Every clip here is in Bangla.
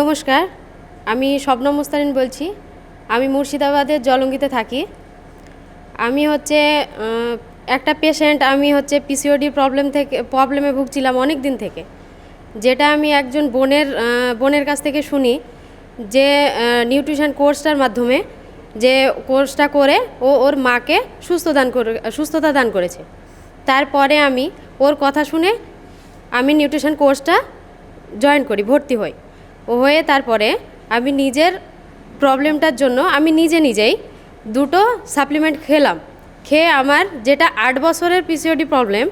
নমস্কার, আমি স্বপ্ন মুস্তারিন বলছি। আমি মুর্শিদাবাদের জলঙ্গিতে থাকি। আমি হচ্ছে একটা পেশেন্ট আমি হচ্ছে পিসিওডি প্রবলেম থেকে প্রবলেমে ভুগছিলাম অনেক দিন থেকে। যেটা আমি একজন বোনের বোনের কাছ থেকে শুনি যে নিউট্রিশন কোর্সটার মাধ্যমে যে কোর্সটা করে ও ওর মাকে সুস্থ দান করে, সুস্থতা দান করেছে। তারপরে আমি ওর কথা শুনে আমি নিউট্রিশন কোর্সটা জয়েন করি, ভর্তি হই। হয়ে তারপরে আমি নিজের প্রবলেমটার জন্য আমি নিজে নিজেই দুটো সাপ্লিমেন্ট খেলাম। খেয়ে আমার যেটা আট বছরের পিসিওডি প্রবলেম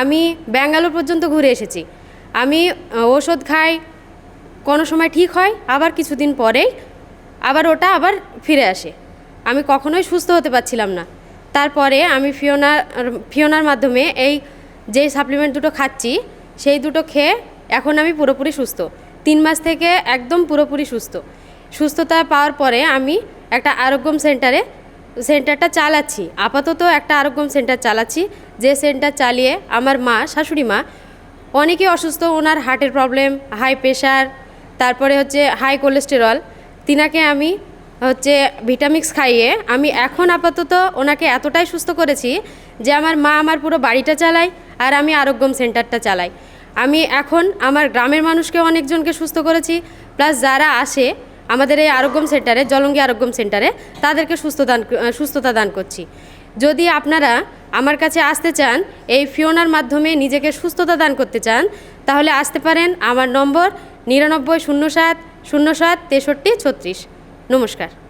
আমি ব্যাঙ্গালোর পর্যন্ত ঘুরে এসেছি। আমি ওষুধ খাই, কোনো সময় ঠিক হয়, আবার কিছুদিন পরেই আবার ওটা আবার ফিরে আসে। আমি কখনোই সুস্থ হতে পারছিলাম না। তারপরে আমি ফিওনার ফিওনার মাধ্যমে এই যে সাপ্লিমেন্ট দুটো খাচ্ছি, সেই দুটো খেয়ে এখন আমি পুরোপুরি সুস্থ। তিন মাস থেকে একদম পুরোপুরি সুস্থ। সুস্থতা পাওয়ার পরে আমি একটা আরোগ্যম সেন্টারে, সেন্টারটা চালাচ্ছি। আপাতত একটা আরোগ্যম সেন্টার চালাচ্ছি। যে সেন্টার চালিয়ে আমার মা, শাশুড়ি মা অনেকেই অসুস্থ, ওনার হার্টের প্রবলেম, হাই প্রেশার, তারপরে হচ্ছে হাই কোলেস্টেরল। তিনাকে আমি হচ্ছে ভিটামিক্স খাইয়ে আমি এখন আপাতত ওনাকে এতটাই সুস্থ করেছি যে আমার মা আমার পুরো বাড়িটা চালায় আর আমি আরোগ্যম সেন্টারটা চালাই। আমি এখন আমার গ্রামের মানুষকে অনেকজনকে সুস্থ করেছি প্লাস যারা আসে আমাদের এই আরোগ্যম সেন্টারে জলঙ্গি আরোগ্যম সেন্টারে তাদেরকে সুস্থ দান সুস্থতা দান করছি। যদি আপনারা আমার কাছে আসতে চান, এই ফিওনার মাধ্যমে নিজেকে সুস্থতা দান করতে চান, তাহলে আসতে পারেন আমার নম্বর নিরানব্বই শূন্য সাত শূন্য সাত, তেষট্টি, ছত্রিশ। নমস্কার।